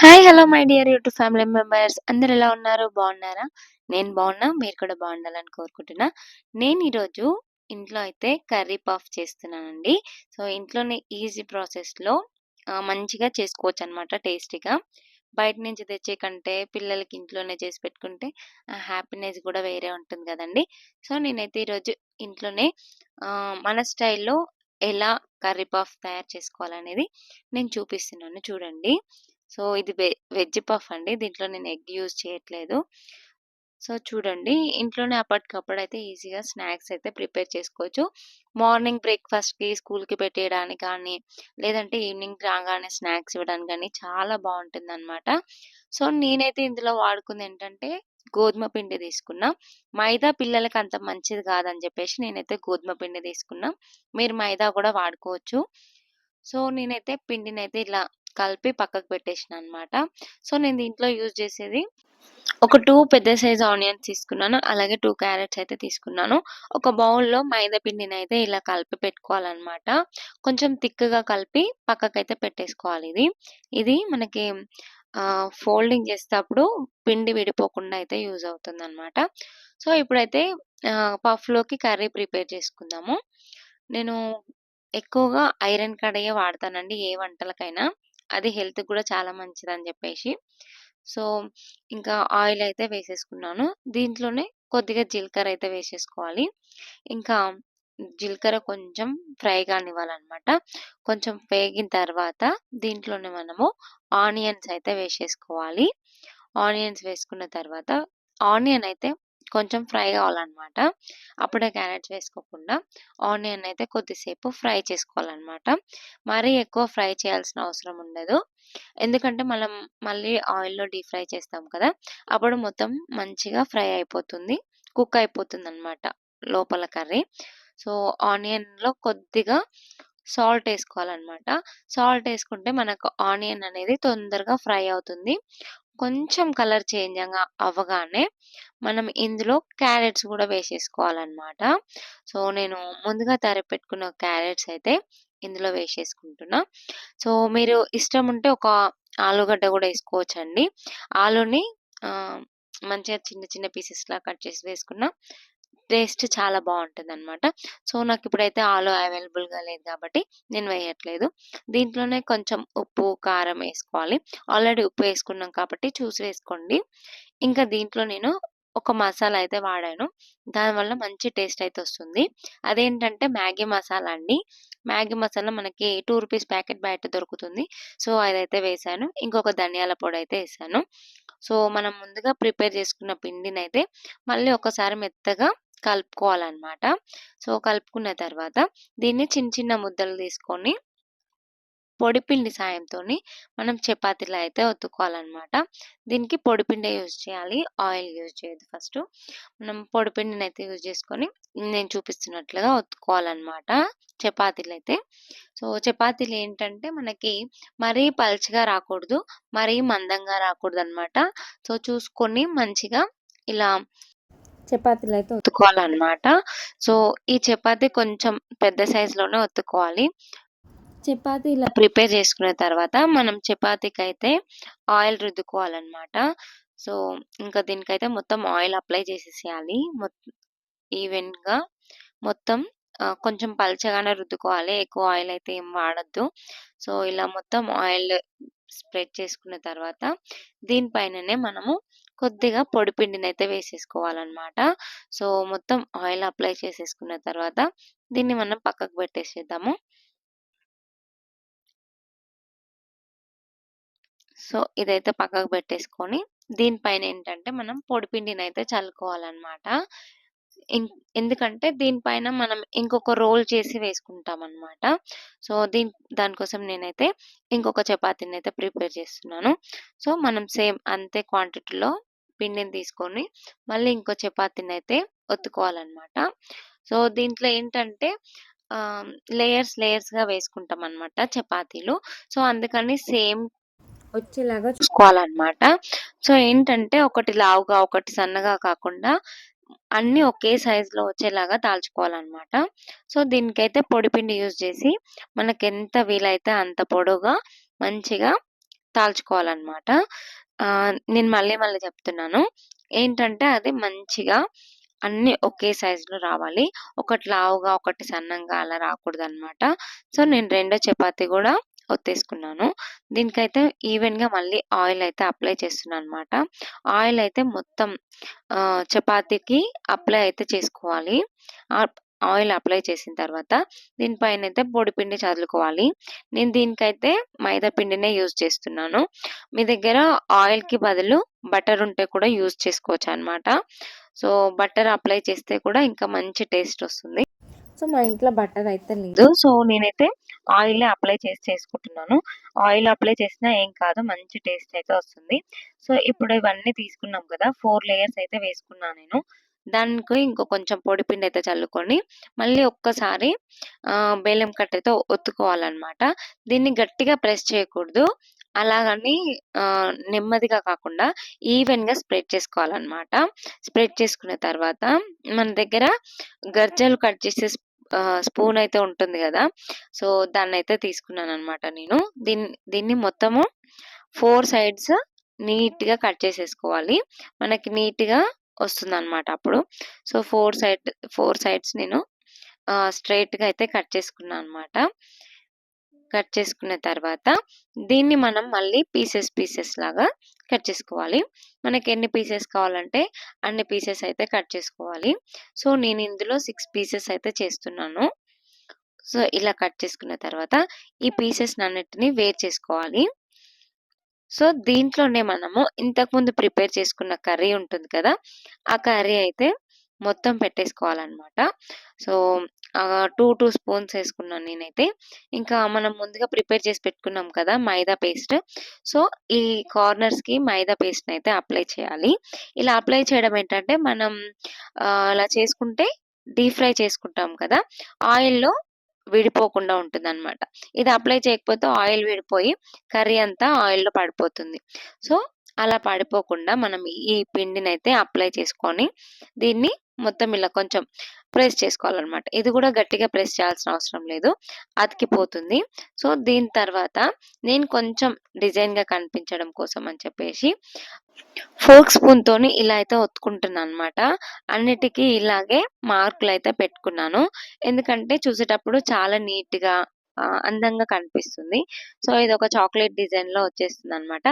Hi hello my dear YouTube family members అందరు ఎలా ఉన్నారు? బాగున్నారా? నేను బాగున్నా మీరు కూడా బాగుండాలని కోరుకుంటున్నా. నేను ఈరోజు ఇంట్లో అయితే కర్రీ పఫ్ చేస్తున్నానండి. సో ఇంట్లోనే ఈజీ ప్రాసెస్లో మంచిగా చేసుకోవచ్చు అనమాట టేస్టీగా. బయట నుంచి తెచ్చే కంటే పిల్లలకి ఇంట్లోనే చేసి పెట్టుకుంటే హ్యాపీనెస్ కూడా వేరే ఉంటుంది కదండి. సో నేనైతే ఈరోజు ఇంట్లోనే మన స్టైల్లో ఎలా కర్రీ పఫ్ తయారు చేసుకోవాలనేది నేను చూపిస్తున్నాను. చూడండి. సో ఇది వెజ్ పఫ్ అండి. దీంట్లో నేను ఎగ్ యూజ్ చేయట్లేదు. సో చూడండి. ఇంట్లోనే అప్పటికప్పుడు అయితే ఈజీగా స్నాక్స్ అయితే ప్రిపేర్ చేసుకోవచ్చు. మార్నింగ్ బ్రేక్ఫాస్ట్కి స్కూల్కి పెట్టేయడానికి కానీ లేదంటే ఈవినింగ్ రాగానే స్నాక్స్ ఇవ్వడానికి కానీ చాలా బాగుంటుంది అనమాట సో నేనైతే ఇందులో వాడుకుంది ఏంటంటే గోధుమ పిండి తీసుకున్నా. మైదా పిల్లలకి అంత మంచిది కాదని చెప్పేసి నేనైతే గోధుమ పిండి తీసుకున్నా. మీరు మైదా కూడా వాడుకోవచ్చు. సో నేనైతే పిండిని అయితే ఇలా కలిపి పక్కకు పెట్టేసిన అనమాట సో నేను దీంట్లో యూజ్ చేసేది ఒక టూ పెద్ద సైజ్ ఆనియన్స్ తీసుకున్నాను. అలాగే టూ క్యారెట్స్ అయితే తీసుకున్నాను. ఒక బౌల్లో మైదా పిండిని అయితే ఇలా కలిపి పెట్టుకోవాలన్నమాట కొంచెం థిక్గా కలిపి పక్కకైతే పెట్టేసుకోవాలి ఇది. ఇది మనకి ఫోల్డింగ్ చేసేటప్పుడు పిండి విడిపోకుండా అయితే యూజ్ అవుతుంది అనమాట సో ఇప్పుడైతే పఫ్లోకి కర్రీ ప్రిపేర్ చేసుకుందాము. నేను ఎక్కువగా ఐరన్ కడాయే వాడతానండి ఏ వంటలకైనా. అది హెల్త్ కూడా చాలా మంచిది అని చెప్పేసి. సో ఇంకా ఆయిల్ అయితే వేసేసుకున్నాను. దీంట్లోనే కొద్దిగా జీలకర్ర అయితే వేసేసుకోవాలి. ఇంకా జీలకర్ర కొంచెం ఫ్రై కానివ్వాలన్నమాట. కొంచెం వేగిన తర్వాత దీంట్లోనే మనము ఆనియన్స్ అయితే వేసేసుకోవాలి. ఆనియన్స్ వేసుకున్న తర్వాత ఆనియన్ అయితే కొంచెం ఫ్రై కావాలన్నమాట. అప్పుడే క్యారెట్స్ వేసుకోకుండా ఆనియన్ అయితే కొద్దిసేపు ఫ్రై చేసుకోవాలన్నమాట. మరీ ఎక్కువ ఫ్రై చేయాల్సిన అవసరం ఉండదు. ఎందుకంటే మనం మళ్ళీ ఆయిల్లో డీప్ ఫ్రై చేస్తాం కదా అప్పుడు మొత్తం మంచిగా ఫ్రై అయిపోతుంది కుక్ అయిపోతుంది అనమాట లోపల కర్రీ. సో ఆనియన్లో కొద్దిగా సాల్ట్ వేసుకోవాలన్నమాట. సాల్ట్ వేసుకుంటే మనకు ఆనియన్ అనేది తొందరగా ఫ్రై అవుతుంది. కొంచెం కలర్ చేంజ్ అవ్వగానే మనం ఇందులో క్యారెట్స్ కూడా వేసేసుకోవాలన్నమాట. సో నేను ముందుగా తరిపెట్టుకున్న క్యారెట్స్ అయితే ఇందులో వేసేసుకుంటున్నా. సో మీరు ఇష్టం ఉంటే ఒక ఆలుగడ్డ కూడా వేసుకోవచ్చండి. ఆలుని మంచిగా చిన్న చిన్న పీసెస్లా కట్ చేసి వేసుకున్న టేస్ట్ చాలా బాగుంటుంది అనమాట సో నాకు ఇప్పుడైతే ఆలు అవైలబుల్గా లేదు కాబట్టి నేను వేయట్లేదు. దీంట్లోనే కొంచెం ఉప్పు కారం వేసుకోవాలి. ఆల్రెడీ ఉప్పు వేసుకున్నాం కాబట్టి చూసి వేసుకోండి. ఇంకా దీంట్లో నేను ఒక మసాలా అయితే వాడాను. దానివల్ల మంచి టేస్ట్ అయితే వస్తుంది. అదేంటంటే మ్యాగీ మసాలా అండి. మ్యాగీ మసాలా మనకి టూ రూపీస్ ప్యాకెట్ బయట దొరుకుతుంది. సో అదైతే వేసాను. ఇంకొక ధనియాల పొడి అయితే వేసాను. సో మనం ముందుగా ప్రిపేర్ చేసుకున్న పిండిని అయితే మళ్ళీ ఒకసారి మెత్తగా కలుపుకోవాలన్నమాట. సో కలుపుకున్న తర్వాత దీన్ని చిన్న చిన్న ముద్దలు తీసుకొని పొడిపిండి సాయంతో మనం చపాతీలో అయితే ఒత్తుకోవాలన్నమాట. దీనికి పొడిపిండి యూజ్ చేయాలి ఆయిల్ యూజ్ చేయదు ఫస్ట్. మనం పొడిపిండిని అయితే యూజ్ చేసుకొని నేను చూపిస్తున్నట్లుగా ఒత్తుకోవాలన్నమాట చపాతీలు అయితే. సో చపాతీలు ఏంటంటే మనకి మరీ పల్చగా రాకూడదు మరీ మందంగా రాకూడదు అనమాట సో చూసుకొని మంచిగా ఇలా చపాతీలు అయితే ఒత్తుకోవాలన్నమాట. సో ఈ చపాతీ కొంచెం పెద్ద సైజులోనే ఒత్తుకోవాలి. చపాతీ ఇలా ప్రిపేర్ చేసుకున్న తర్వాత మనం చపాతీకి అయితే ఆయిల్ రుద్దుకోవాలన్నమాట. సో ఇంకా దీనికైతే మొత్తం ఆయిల్ అప్లై చేసేసేయాలి. ఈవెన్గా మొత్తం కొంచెం పల్చగానే రుద్దుకోవాలి. ఎక్కువ ఆయిల్ అయితే ఏం వాడద్దు. సో ఇలా మొత్తం ఆయిల్ స్ప్రెడ్ చేసుకున్న తర్వాత దీనిపైననే మనము కొద్దిగా పొడి పిండిని అయితే వేసేసుకోవాలన్నమాట. సో మొత్తం ఆయిల్ అప్లై చేసేసుకున్న తర్వాత దీన్ని మనం పక్కకు పెట్టేసేద్దాము. సో ఇదైతే పక్కకు పెట్టేసుకొని దీనిపైన ఏంటంటే మనం పొడిపిండిని అయితే చల్లుకోవాలన్నమాట. ఎందుకంటే దీనిపైన మనం ఇంకొక రోల్ చేసి వేసుకుంటాం అనమాట సో దీని దానికోసం నేనైతే ఇంకొక చపాతీని అయితే ప్రిపేర్ చేస్తున్నాను. సో మనం సేమ్ అంతే క్వాంటిటీలో పిండిని తీసుకొని మళ్ళీ ఇంకో చపాతీని అయితే ఒత్తుకోవాలన్నమాట సో దీంట్లో ఏంటంటే లేయర్స్ లేయర్స్గా వేసుకుంటాం అనమాట చపాతీలు. సో అందుకని సేమ్ వచ్చేలాగా చూసుకోవాలన్నమాట సో ఏంటంటే ఒకటి లావుగా ఒకటి సన్నగా కాకుండా అన్నీ ఒకే సైజులో వచ్చేలాగా దాల్చుకోవాలన్నమాట సో దీనికైతే పొడిపిండి యూజ్ చేసి మనకి ఎంత వీలైతే అంత పొడుగా మంచిగా కాల్చుకోవాలనమాట. నేను మళ్ళీ మళ్ళీ చెప్తున్నాను. ఏంటంటే అది మంచిగా అన్ని ఒకే సైజులో రావాలి. ఒకటి లావుగా, ఒకటి సన్నంగా అలా రాకూడదనమాట. సో, నేను రెండో చపాతి కూడా ఒత్తేసుకున్నాను. దీనికైతే ఈవెన్‌గా మళ్ళీ ఆయిల్ అయితే అప్లై చేస్తున్నాను అనమాట ఆయిల్ అయితే మొత్తం చపాతీకి అప్లై అయితే చేసుకోవాలి. ఆయిల్ అప్లై చేసిన తర్వాత దీనిపైనైతే పొడిపిండి చల్లుకోవాలి. నేను దీనికైతే మైదా పిండినే యూజ్ చేస్తున్నాను. మీ దగ్గర ఆయిల్‌కి బదులు బటర్ ఉంటే కూడా యూజ్ చేసుకోవచ్చనమాట. సో, బటర్ అప్లై చేస్తే కూడా ఇంకా మంచి టేస్ట్ వస్తుంది. సో, మా ఇంట్లో బటర్ అయితే లేదు. సో, నేనైతే ఆయిలే అప్లై చేసి చేసుకుంటున్నాను. ఆయిల్ అప్లై చేసినా ఏం కాదు. మంచి టేస్ట్ అయితే వస్తుంది. సో, ఇప్పుడు ఇవన్నీ తీసుకున్నాం కదా! 4 లేయర్స్ అయితే వేసుకున్నా నేను. దానికి ఇంకో కొంచెం పొడిపిండి అయితే చల్లుకొని మళ్ళీ ఒక్కసారి బెల్లం కట్టెతో ఒత్తుకోవాలన్నమాట దీన్ని గట్టిగా ప్రెస్ చేయకూడదు. అలాగని నెమ్మదిగా కాకుండా ఈవెన్‌గా స్ప్రెడ్ చేసుకోవాలనమాట. స్ప్రెడ్ చేసుకున్న తర్వాత మన దగ్గర గర్జలు కట్ చేసే స్పూన్ అయితే ఉంటుంది కదా సో, దాన్నైతే తీసుకున్నాననమాట నేను. దీన్ని దీన్ని మొత్తము ఫోర్ సైడ్స్ నీట్‌గా కట్ చేసేసుకోవాలి. మనకి నీట్‌గా వస్తుందనమాట అప్పుడు. సో, 4 సైడ్ 4 సైడ్స్ నేను ఆహ్, స్ట్రెయిట్‌గా అయితే కట్ చేసుకున్నా అనమాట. కట్ చేసుకున్న తర్వాత దీన్ని మనం మళ్ళీ పీసెస్ పీసెస్ లాగా కట్ చేసుకోవాలి. మనకి ఎన్ని పీసెస్ కావాలంటే అన్ని పీసెస్ అయితే కట్ చేసుకోవాలి. సో, నేను ఇందులో 6 పీసెస్ అయితే చేస్తున్నాను. సో, ఇలా కట్ చేసుకున్న తర్వాత ఈ పీసెస్‌నన్నిటిని వేరు చేసుకోవాలి. సో, దీంట్లోనే మనము ఇంతకుముందు ప్రిపేర్ చేసుకున్న కర్రీ ఉంటుంది కదా! ఆ కర్రీ అయితే మొత్తం పెట్టేసుకోవాలన్నమాట సో, టూ టూ స్పూన్స్ వేసుకున్నాను నేనైతే. ఇంకా మనం ముందుగా ప్రిపేర్ చేసి పెట్టుకున్నాం కదా! మైదా పేస్ట్. సో, ఈ కార్నర్స్‌కి మైదా పేస్ట్ని అయితే అప్లై చేయాలి. ఇలా అప్లై చేయడం ఏంటంటే మనం అలా చేసుకుంటే డీప్ ఫ్రై చేసుకుంటాం కదా! ఆయిల్‌లో విడిపోకుండా ఉంటుందనమాట. ఇది అప్లై చేయకపోతే ఆయిల్ విడిపోయి కర్రీ అంతా ఆయిల్‌లో పడిపోతుంది. సో, అలా పడిపోకుండా మనం ఈ పిండినైతే అప్లై చేసుకొని దీన్ని మొత్తం ఇలా కొంచెం ప్రెస్ చేసుకోవాలనమాట. ఇది కూడా గట్టిగా ప్రెస్ చేయాల్సిన అవసరం లేదు. అతికిపోతుంది. సో, దీని తర్వాత నేను కొంచెం డిజైన్‌గా కనిపించడం కోసం అని చెప్పేసి ఫోర్క్ స్పూన్‌తోని ఇలా అయితే ఒత్తుకుంటున్నాననమాట. అన్నిటికీ ఇలాగే మార్కులు అయితే పెట్టుకున్నాను. ఎందుకంటే చూసేటప్పుడు చాలా నీట్‌గా అందంగా కనిపిస్తుంది. సో, ఇది ఒక చాక్లెట్ డిజైన్‌లో వచ్చేస్తుందనమాట.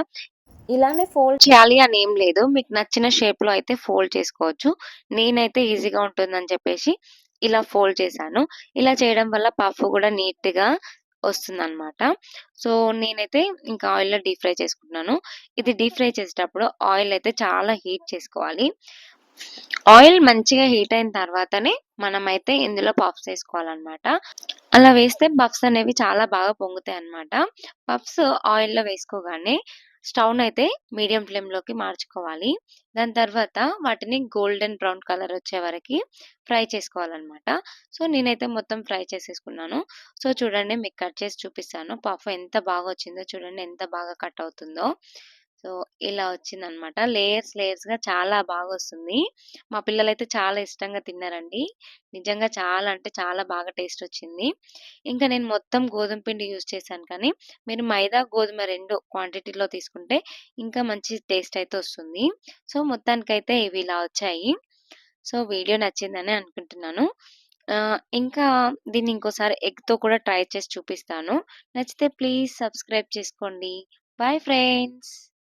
ఇలానే ఫోల్డ్ చేయాలి అని ఏం లేదు. మీకు నచ్చిన షేప్‌లో అయితే ఫోల్డ్ చేసుకోవచ్చు. నేనైతే ఈజీగా ఉంటుందని చెప్పేసి ఇలా ఫోల్డ్ చేశాను. ఇలా చేయడం వల్ల పఫ్ కూడా నీట్‌గా వస్తుందన్నమాట సో, నేనైతే ఇంకా ఆయిల్‌లో డీప్ ఫ్రై చేసుకుంటున్నాను. ఇది డీప్ ఫ్రై చేసేటప్పుడు ఆయిల్ అయితే చాలా హీట్ చేసుకోవాలి. ఆయిల్ మంచిగా హీట్ అయిన తర్వాతనే మనమైతే ఇందులో పఫ్స్ వేసుకోవాలన్నమాట అలా వేస్తే పఫ్స్ అనేవి చాలా బాగా పొంగుతాయి అనమాట పఫ్స్ ఆయిల్‌లో వేసుకోగానే స్టవ్‌నైతే మీడియం ఫ్లేమ్‌లోకి మార్చుకోవాలి. దాని తర్వాత వాటిని గోల్డెన్ బ్రౌన్ కలర్ వచ్చే వరకి ఫ్రై చేసుకోవాలనమాట. సో, నేనైతే మొత్తం ఫ్రై చేసేసుకున్నాను. సో, చూడండి మీకు కట్ చేసి చూపిస్తాను. పాప ఎంత బాగా వచ్చిందో చూడండి. ఎంత బాగా కట్ అవుతుందో. సో, ఇలా వచ్చిందనమాట. లేయర్స్ లేయర్స్‌గా చాలా బాగా వస్తుంది మా పిల్లలైతే చాలా ఇష్టంగా తిన్నారండి. నిజంగా చాలా అంటే చాలా బాగా టేస్ట్ వచ్చింది. ఇంకా నేను మొత్తం గోధుమ పిండి యూజ్ చేశాను కానీ, మీరు మైదా, గోధుమ రెండు క్వాంటిటీలో తీసుకుంటే ఇంకా మంచి టేస్ట్ అయితే వస్తుంది. సో, మొత్తానికైతే ఇవి ఇలా వచ్చాయి. సో, వీడియో నచ్చిందని అనుకుంటున్నాను. ఇంకా దీన్ని ఇంకోసారి ఎగ్‌తో కూడా ట్రై చేసి చూపిస్తాను. నచ్చితే ప్లీజ్ సబ్స్క్రైబ్ చేసుకోండి. Bye friends.